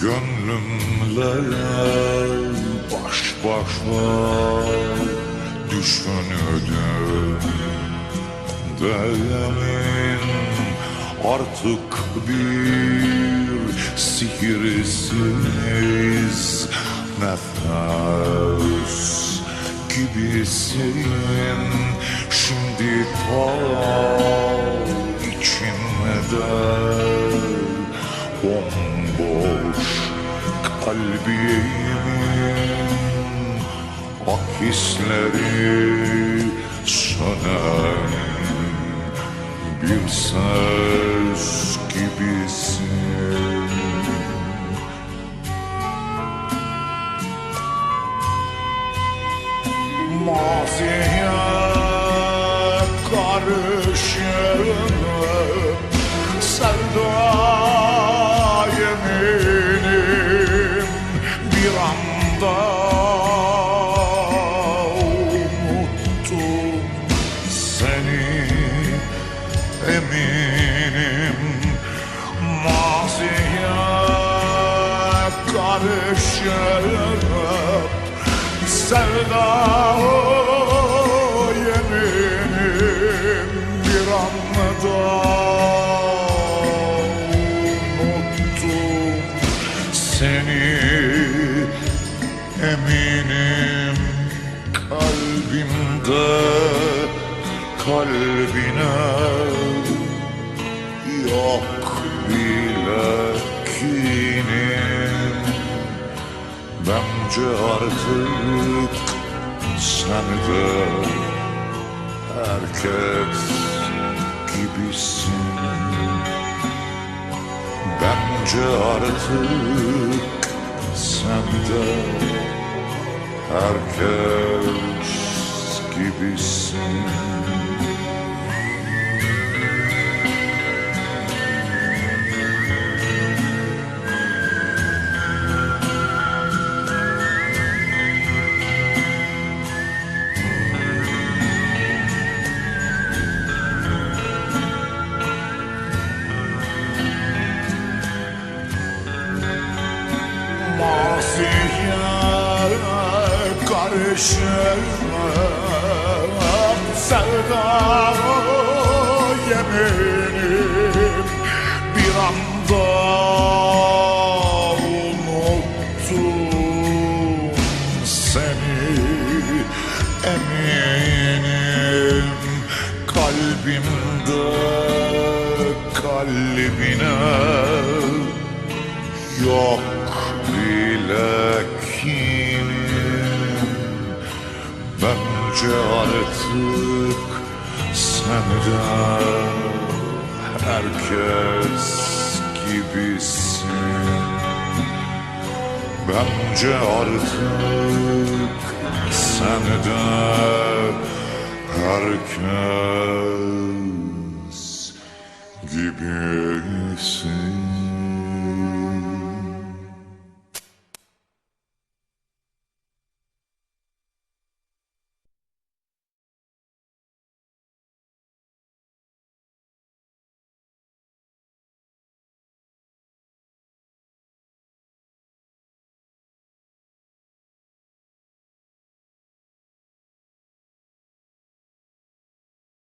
Gönlümle baş başa düşünürdüm Demin artık bir sihirsiz nefes gibisin Şimdi ta kalbimin Ak hisleri sönen bir ses gibisin. Maziye seni eminim. Maziye karışıp sevda yeminim. Bir anda unuttum seni. Eminim kalbimde kalbine. Yok bile kinim Bence artık sen de herkes gibisin. Bence artık sen de herkes gibisin Maziye karışıp sevda yeminim? Bir anda unuttum seni. Eminim kalbimde kalbine yok artık sen de herkes gibisin. Bence artık sen de herkes gibisin